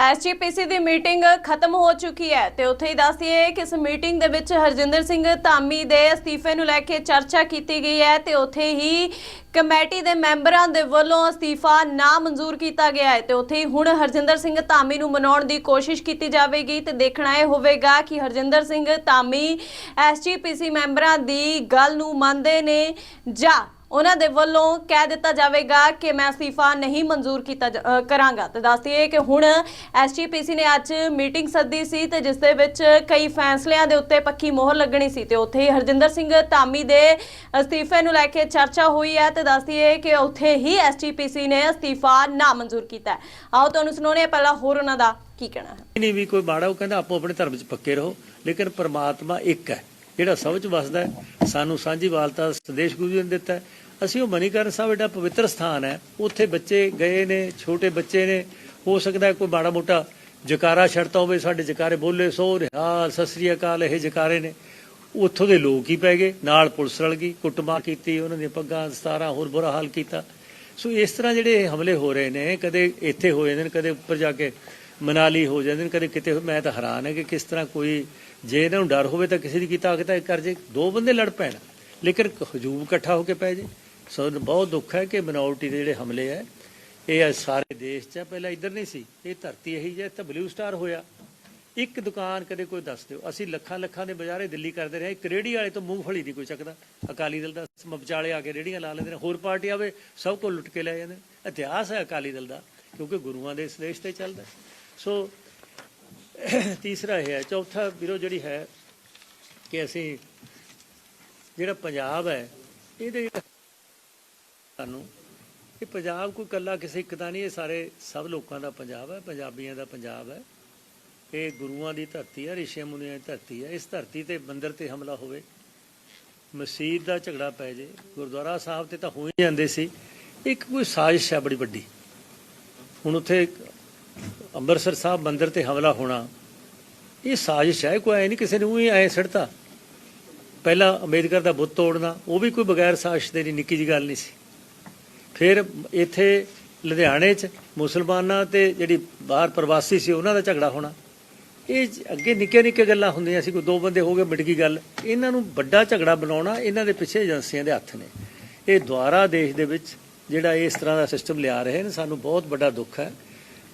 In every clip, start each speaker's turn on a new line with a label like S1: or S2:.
S1: SGPC ਦੀ meeting ਖਤਮ ਹੋ ਚੁੱਕੀ ਹੈ ਤੇ ਉੱਥੇ ਹੀ ਦੱਸਦੀਏ ਕਿ ਇਸ ਮੀਟਿੰਗ ਦੇ ਵਿੱਚ ਹਰਜਿੰਦਰ ਸਿੰਘ ਧਾਮੀ ਦੇ ਅਸਤੀਫੇ ਨੂੰ ਲੈ ਕੇ ਚਰਚਾ ਕੀਤੀ ਗਈ ਹੈ ਤੇ ਉੱਥੇ ਹੀ ਕਮੇਟੀ ਦੇ ਮੈਂਬਰਾਂ ਦੇ ਵੱਲੋਂ ਅਸਤੀਫਾ ਨਾ ਮਨਜ਼ੂਰ ਕੀਤਾ ਗਿਆ ਹੈ ਤੇ ਉੱਥੇ ਹੀ ਹੁਣ ਹਰਜਿੰਦਰ ਸਿੰਘ ਧਾਮੀ ਨੂੰ ਮਨਾਉਣ ਦੀ ਕੋਸ਼ਿਸ਼ ਕੀਤੀ ਜਾਵੇਗੀ ਤੇ ਦੇਖਣਾ ਇਹ ਹੋਵੇਗਾ ਕਿ ਹਰਜਿੰਦਰ ਸਿੰਘ ਧਾਮੀ ਐਸਜੀਪੀਸੀ ਮੈਂਬਰਾਂ ਦੀ ਗੱਲ ਨੂੰ ਮੰਨਦੇ ਨੇ ਜਾਂ ਉਹਨਾਂ ਦੇ ਵੱਲੋਂ ਕਹਿ ਦਿੱਤਾ ਜਾਵੇਗਾ ਕਿ ਮੈਂ ਅਸਤੀਫਾ ਨਹੀਂ ਮਨਜ਼ੂਰ ਕੀਤਾ ਕਰਾਂਗਾ। ਤੇ ਦੱਸਦੀਏ ਕਿ ਹੁਣ ਐਸਜੀਪੀਸੀ ਨੇ ਅੱਜ ਮੀਟਿੰਗ ਸੱਦੀ ਸੀ ਤੇ ਜਿਸ ਦੇ ਵਿੱਚ ਕਈ ਫੈਸਲਿਆਂ ਦੇ ਉੱਤੇ ਪੱਕੀ ਮੋਹਰ ਲੱਗਣੀ ਸੀ ਤੇ ਉੱਥੇ ਹੀ ਹਰਜਿੰਦਰ ਸਿੰਘ ਧਾਮੀ ਦੇ ਅਸਤੀਫੇ ਨੂੰ ਲੈ ਕੇ ਚਰਚਾ ਹੋਈ ਹੈ ਤੇ ਦੱਸਦੀਏ ਕਿ ਉੱਥੇ ਹੀ ਐਸਜੀਪੀਸੀ ਨੇ ਅਸਤੀਫਾ ਨਾ ਮਨਜ਼ੂਰ ਕੀਤਾ ਆਓ ਤੁਹਾਨੂੰ ਸੁਣਾਉਣੇ ਆ ਪਹਿਲਾਂ ਹੋਰ ਉਹਨਾਂ ਦਾ ਕੀ ਕਹਿਣਾ ਹੈ।
S2: ਨਹੀਂ ਵੀ ਕੋਈ ਮਾੜਾ ਉਹ ਕਹਿੰਦਾ, ਆਪੋ ਆਪਣੇ ਧਰਮ 'ਚ ਪੱਕੇ ਰਹੋ, ਲੇਕਿਨ ਪਰਮਾਤਮਾ ਇੱਕ ਹੈ। ਜਿਹੜਾ ਸਭ 'ਚ ਵਸਦਾ ਹੈ, ਸਾਨੂੰ ਸਾਂਝੀਵਾਲਤਾ ਦਾ ਸੰਦੇਸ਼ ਗੁਰੂ ਜੀ ਨੇ ਦਿੱਤਾ ਹੈ। ਅਸੀਂ ਉਹ ਮਨੀਕਰਨ ਸਾਹਿਬ, ਜਿਹੜਾ ਪਵਿੱਤਰ ਸਥਾਨ ਹੈ, ਉੱਥੇ ਬੱਚੇ ਗਏ ਨੇ, ਛੋਟੇ ਬੱਚੇ ਨੇ। ਹੋ ਸਕਦਾ ਕੋਈ ਮਾੜਾ ਮੋਟਾ ਜਕਾਰਾ ਛੜਤਾ ਹੋਵੇ, ਸਾਡੇ ਜਕਾਰੇ ਬੋਲੇ, ਸੋ ਰਿਹਾਲ ਸਤਿ ਅਕਾਲ, ਇਹ ਜਕਾਰੇ ਨੇ। ਉੱਥੋਂ ਦੇ ਲੋਕ ਹੀ ਪੈ ਗਏ, ਨਾਲ ਪੁਲਿਸ ਰਲ ਗਈ, ਕੁੱਟਮਾਰ ਕੀਤੀ, ਉਹਨਾਂ ਦੀਆਂ ਪੱਗਾਂ ਦਸਤਾਰਾਂ ਹੋਰ ਬੁਰਾ ਹਾਲ ਕੀਤਾ। ਸੋ ਇਸ ਤਰ੍ਹਾਂ ਜਿਹੜੇ ਇਹ ਹਮਲੇ ਹੋ ਰਹੇ ਨੇ, ਕਦੇ ਇੱਥੇ ਹੋਏ ਨੇ, ਕਦੇ ਉੱਪਰ ਜਾ ਕੇ ਮਨਾਲੀ ਹੋ ਜਾਂਦੇ ਨੇ, ਕਦੇ ਕਿਤੇ ਮੈਂ ਤਾਂ ਹੈਰਾਨ ਹੈ ਕਿ ਕਿਸ ਤਰ੍ਹਾਂ ਕੋਈ ਜੇ ਇਹਨਾਂ ਨੂੰ ਡਰ ਹੋਵੇ ਤਾਂ ਕਿਸੇ ਦੀ ਕੀ ਤਾਕਤ ਹੈ ਕਰ ਜੇ, ਦੋ ਬੰਦੇ ਲੜ ਪੈਣ। ਲੇਕਿਨ ਹਜੂਮ ਇਕੱਠਾ ਹੋ ਕੇ ਪੈ ਜੇ। ਸੋ ਬਹੁਤ ਦੁੱਖ ਹੈ ਕਿ ਮਿਨੋਰਟੀ ਦੇ ਜਿਹੜੇ ਹਮਲੇ ਹੈ, ਇਹ ਸਾਰੇ ਦੇਸ਼ 'ਚ ਪਹਿਲਾਂ ਇੱਧਰ ਨਹੀਂ ਸੀ, ਇਹ ਧਰਤੀ ਇਹੀ ਜੇ ਤਾਂ ਬਲੂ ਸਟਾਰ ਹੋਇਆ। ਇੱਕ ਦੁਕਾਨ ਕਦੇ ਕੋਈ ਦੱਸ ਦਿਓ, ਅਸੀਂ ਲੱਖਾਂ ਲੱਖਾਂ ਦੇ ਬਾਜ਼ਾਰੇ ਦਿੱਲੀ ਕਰਦੇ ਰਹੇ, ਇੱਕ ਰੇੜੀ ਵਾਲੇ ਤੋਂ ਮੂੰਗਫਲੀ ਦੀ ਕੋਈ ਚੱਕਦਾ। ਅਕਾਲੀ ਦਲ ਦਾ ਵਿਚਾਲੇ ਆ ਕੇ ਰੇੜੀਆਂ ਲਾ ਲੈਂਦੇ ਨੇ, ਹੋਰ ਪਾਰਟੀ ਆਵੇ, ਸਭ ਕੋ ਲੁੱਟ ਕੇ ਲੈ ਜਾਂਦੇ ਇਤਿਹਾਸ ਹੈ ਅਕਾਲੀ ਦਲ ਦਾ, ਕਿਉਂਕਿ ਗੁਰੂਆਂ ਦੇ ਇਸ ਦੇਸ਼ ਤੇ ਚੱਲਦਾ ਸੋ, ਤੀਸਰਾ ਇਹ ਹੈ, ਚੌਥਾ ਵੀਰੋ ਜਿਹੜੀ ਹੈ ਕਿ ਅਸੀਂ ਜਿਹੜਾ ਪੰਜਾਬ ਹੈ, ਇਹਦੇ ਸਾਨੂੰ, ਇਹ ਪੰਜਾਬ ਕੋਈ ਕੱਲਾ ਕਿਸੇ ਇੱਕ ਦਾ ਨਹੀਂ, ਇਹ ਸਾਰੇ ਸਭ ਲੋਕਾਂ ਦਾ ਪੰਜਾਬ ਹੈ, ਪੰਜਾਬੀਆਂ ਦਾ ਪੰਜਾਬ ਹੈ। ਇਹ ਗੁਰੂਆਂ ਦੀ ਧਰਤੀ ਹੈ ਰਿਸ਼ੀ ਮੁਨੀਆਂ ਦੀ ਧਰਤੀ ਹੈ। ਇਸ ਧਰਤੀ ਤੇ ਮੰਦਿਰ ਤੇ ਹਮਲਾ ਹੋਵੇ, ਮਸਜਿਦ ਦਾ ਝਗੜਾ ਪੈ ਜੇ, ਗੁਰਦੁਆਰਾ ਸਾਹਿਬ ਤੇ ਤਾਂ ਹੋ ਹੀ ਜਾਂਦੇ ਸੀ। ਇੱਕ ਕੋਈ ਸਾਜ਼ਿਸ਼ ਹੈ ਬੜੀ ਵੱਡੀ। ਹੁਣ ਉੱਥੇ ਅੰਮ੍ਰਿਤਸਰ ਸਾਹਿਬ ਮੰਦਿਰ ਤੇ ਹਮਲਾ ਹੋਣਾ, ਇਹ ਸਾਜ਼ਿਸ਼ ਹੈ, ਕੋਈ ਐ ਨਹੀਂ ਕਿਸੇ ਨੇ ਉਹੀ ਐ ਸਿੜਤਾ ਪਹਿਲਾਂ ਅੰਬੇਦਕਰ ਦਾ ਬੁੱਤ ਤੋੜਨਾ, ਉਹ ਵੀ ਕੋਈ ਬਗੈਰ ਸਾਜ਼ਿਸ਼ ਦੇ ਨਹੀਂ, ਨਿੱਕੀ ਜੀ ਗੱਲ ਨਹੀਂ ਸੀ। ਫਿਰ ਇੱਥੇ ਲੁਧਿਆਣੇ 'ਚ ਮੁਸਲਮਾਨਾਂ ਤੇ ਜਿਹੜੀ ਬਾਹਰ ਪ੍ਰਵਾਸੀ ਸੀ, ਉਹਨਾਂ ਦਾ ਝਗੜਾ ਹੋਣਾ। ਇਹ ਅੱਗੇ ਨਿੱਕੇ ਨਿੱਕੇ ਗੱਲਾਂ ਹੁੰਦੀਆਂ ਸੀ, ਕੋਈ ਦੋ ਬੰਦੇ ਹੋ ਗਏ, ਮਿਟ ਗਈ ਗੱਲ। ਇਹਨਾਂ ਨੂੰ ਵੱਡਾ ਝਗੜਾ ਬਣਾਉਣਾ, ਇਹਨਾਂ ਦੇ ਪਿੱਛੇ ਏਜੰਸੀਆਂ ਦੇ ਹੱਥ ਨੇ। ਇਹ ਦੁਆਰਾ ਦੇਸ਼ ਦੇ ਵਿੱਚ ਜਿਹੜਾ ਇਸ ਤਰ੍ਹਾਂ ਦਾ ਸਿਸਟਮ ਲਿਆ ਰਹੇ ਨੇ, ਸਾਨੂੰ ਬਹੁਤ ਵੱਡਾ ਦੁੱਖ ਹੈ।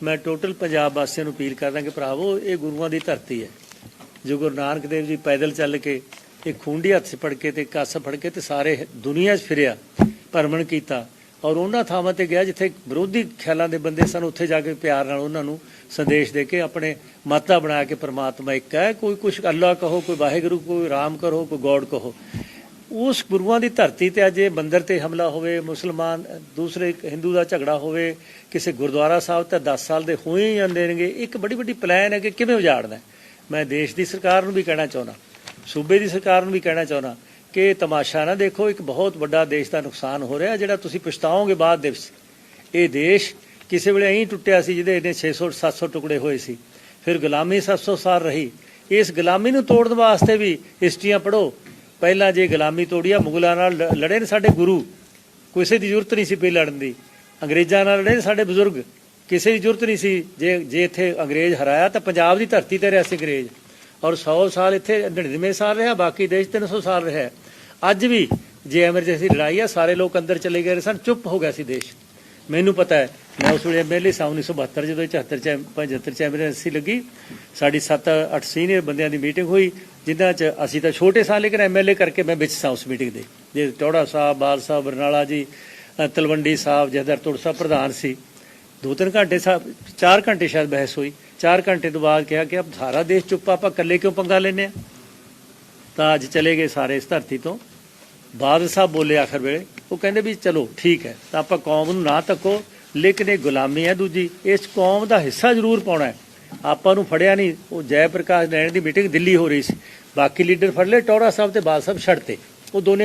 S2: ਮੈਂ ਟੋਟਲ ਪੰਜਾਬ ਵਾਸੀਆਂ ਨੂੰ ਅਪੀਲ ਕਰਦਾ ਕਿ ਭਰਾਵੋ, ਇਹ ਗੁਰੂਆਂ ਦੀ ਧਰਤੀ ਹੈ। ਜੋ ਗੁਰੂ ਨਾਨਕ ਦੇਵ ਜੀ ਪੈਦਲ ਚੱਲ ਕੇ, ਇਹ ਖੂੰਡੀ ਹੱਥ 'ਚ ਫੜ ਕੇ ਤੇ ਕਾਸਾ ਫੜ ਕੇ ਤੇ ਸਾਰੇ ਦੁਨੀਆ 'ਚ ਫਿਰਿਆ, ਭਰਮਣ ਕੀਤਾ ਔਰ ਉਹਨਾਂ ਥਾਵਾਂ ਤੇ ਗਿਆ ਜਿੱਥੇ ਵਿਰੋਧੀ ਖਿਆਲਾਂ ਦੇ ਬੰਦੇ ਸਨ, ਉੱਥੇ ਜਾ ਕੇ ਪਿਆਰ ਨਾਲ ਉਹਨਾਂ ਨੂੰ ਸੰਦੇਸ਼ ਦੇ ਕੇ ਆਪਣੇ ਮਾਤਾ ਬਣਾ ਕੇ ਪਰਮਾਤਮਾ ਇੱਕ ਹੈ, ਕੋਈ ਕੁਛ ਅੱਲਾ ਕਹੋ, ਕੋਈ ਵਾਹਿਗੁਰੂ, ਕੋਈ ਰਾਮ ਕਰੋ, ਕੋਈ ਗੋਡ ਕਹੋ। ਉਸ ਗੁਰੂਆਂ ਦੀ ਧਰਤੀ ਤੇ ਅੱਜ ਇਹ ਮੰਦਿਰ ਤੇ ਹਮਲਾ ਹੋਵੇ, ਮੁਸਲਮਾਨ, ਦੂਸਰੇ ਹਿੰਦੂ ਦਾ ਝਗੜਾ ਹੋਵੇ, ਕਿਸੇ ਗੁਰਦੁਆਰਾ ਸਾਹਿਬ ਤੇ 10 ਸਾਲ ਦੇ ਹੋਏ ਹੀ ਜਾਂਦੇ ਨੇਗੇ। ਇੱਕ ਬੜੀ ਵੱਡੀ ਪਲਾਨ ਹੈ ਕਿ ਕਿਵੇਂ ਉਜਾੜਨਾ ਮੈਂ ਦੇਸ਼ ਦੀ ਸਰਕਾਰ ਨੂੰ ਵੀ ਕਹਿਣਾ ਚਾਹੁੰਦਾ, ਸੂਬੇ ਦੀ ਸਰਕਾਰ ਨੂੰ ਵੀ ਕਹਿਣਾ ਚਾਹੁੰਦਾ ਕਿ ਤਮਾਸ਼ਾ ਨਾ ਦੇਖੋ, ਇੱਕ ਬਹੁਤ ਵੱਡਾ ਦੇਸ਼ ਦਾ ਨੁਕਸਾਨ ਹੋ ਰਿਹਾ ਜਿਹੜਾ ਤੁਸੀਂ ਪਛਤਾਓਗੇ ਬਾਅਦ ਦੇ ਵਿੱਚ। ਇਹ ਦੇਸ਼ ਕਿਸੇ ਵੇਲੇ ਐਂ ਟੁੱਟਿਆ ਸੀ ਜਿਹਦੇ ਇਹਨੇ 600 700 ਟੁਕੜੇ ਹੋਏ ਸੀ। ਫਿਰ ਗੁਲਾਮੀ 700 ਸਾਲ ਰਹੀ। ਇਸ ਗੁਲਾਮੀ ਨੂੰ ਤੋੜਨ ਵਾਸਤੇ ਵੀ ਹਿਸਟਰੀਆਂ ਪੜ੍ਹੋ। ਪਹਿਲਾਂ ਜੇ ਗੁਲਾਮੀ ਤੋੜੀ ਆ, ਮੁਗਲਾਂ ਨਾਲ ਲੜੇ ਨੇ ਸਾਡੇ ਗੁਰੂ। ਕਿਸੇ ਦੀ ਜ਼ਰੂਰਤ ਨਹੀਂ ਸੀ ਪਈ ਲੜਨ ਦੀ। ਅੰਗਰੇਜ਼ਾਂ ਨਾਲ ਲੜੇ ਨੇ ਸਾਡੇ ਬਜ਼ੁਰਗ। ਕਿਸੇ ਦੀ ਜ਼ਰੂਰਤ ਨਹੀਂ ਸੀ। ਜੇ ਜੇ ਇੱਥੇ ਅੰਗਰੇਜ਼ ਹਰਾਇਆ ਤਾਂ ਪੰਜਾਬ ਦੀ ਧਰਤੀ ਤੇ ਰਿਹਾ ਸੀ ਅੰਗਰੇਜ਼। ਔਰ 100 ਸਾਲ ਇੱਥੇ 99 ਸਾਲ ਰਿਹਾ, ਬਾਕੀ ਦੇਸ਼ 300 ਸਾਲ ਰਿਹਾ। ਅੱਜ ਵੀ ਜੇ ਐਮਰਜੈਂਸੀ ਲੜਾਈ ਆ, ਸਾਰੇ ਲੋਕ ਅੰਦਰ ਚਲੇ ਗਏ ਸਨ, ਚੁੱਪ ਹੋ ਗਿਆ ਸੀ ਦੇਸ਼। ਮੈਨੂੰ ਪਤਾ ਹੈ, ਮੈਂ ਉਸ ਵੇਲੇ ਐਮਐਲਏ ਸਾਂ 1972 ਜਦੋਂ 74 ਚ 75 ਚ ਐਮਰਜੈਂਸੀ ਲੱਗੀ। ਸਾਡੀ 7-8 ਸੀਨੀਅਰ ਬੰਦਿਆਂ ਦੀ ਮੀਟਿੰਗ ਹੋਈ। ਜਿਨ੍ਹਾਂ ਚ ਅਸੀਂ ਤਾਂ ਛੋਟੇ ਸਾਂ ਲੇਕਿਨ ਐਮਐਲਏ ਕਰਕੇ ਮੈਂ ਵਿੱਚ ਸਾਂ ਉਸ ਮੀਟਿੰਗ ਦੇ। ਜੇ ਟੌੜਾ ਸਾਹਿਬ, ਬਾਲ ਸਾਹਿਬ, ਬਰਨਾਲਾ ਜੀ ਤਲਵੰਡੀ ਸਾਹਿਬ ਜਹਦਰ ਤੁਰ ਸਾਹਿਬ ਪ੍ਰਧਾਨ ਸੀ। ਦੋ ਤਿੰਨ ਘੰਟੇ ਸਾਹਿਬ ਚਾਰ ਘੰਟੇ ਸ਼ਾਇਦ ਬਹਿਸ ਹੋਈ। ਚਾਰ ਘੰਟੇ ਤੋਂ ਬਾਅਦ ਕਿਹਾ ਕਿ ਅਬ ਸਾਰਾ ਦੇਸ਼ ਚੁੱਪ, ਆਪਾਂ ਇਕੱਲੇ ਕਿਉਂ ਪੰਗਾ ਲੈਨੇ ਆ? ਤਾਂ ਅੱਜ ਚਲੇ ਗਏ ਸਾਰੇ ਇਸ ਧਰਤੀ ਤੋਂ। ਬਾਦਲ ਸਾਹਿਬ ਬੋਲੇ ਆਖਰ ਵੇਲੇ, ਉਹ ਕਹਿੰਦੇ ਵੀ ਚਲੋ ਠੀਕ ਹੈ, ਤਾਂ ਆਪਾਂ ਕੌਮ ਨੂੰ ਨਾ ਤੱਕੋ, ਲੇਕਿਨ ਇਹ ਗੁਲਾਮੀ ਹੈ ਦੂਜੀ, ਇਸ ਕੌਮ ਦਾ ਹਿੱਸਾ ਜ਼ਰੂਰ ਪਾਉਣਾ ਹੈ। ਆਪਾਂ ਨੂੰ ਫੜਿਆ ਨਹੀਂ, ਉਹ ਜੈ ਪ੍ਰਕਾਸ਼ ਨੈਣ ਦੀ ਮੀਟਿੰਗ ਦਿੱਲੀ ਹੋ ਰਹੀ ਸੀ। ਬਾਕੀ ਲੀਡਰ ਫੜ ਲਏ ਟੌੜਾ ਸਾਹਿਬ ਤੇ ਬਾਦ ਸਾਹਿਬ ਛੱਡਤੇ ਉਹ ਦੋਨੇ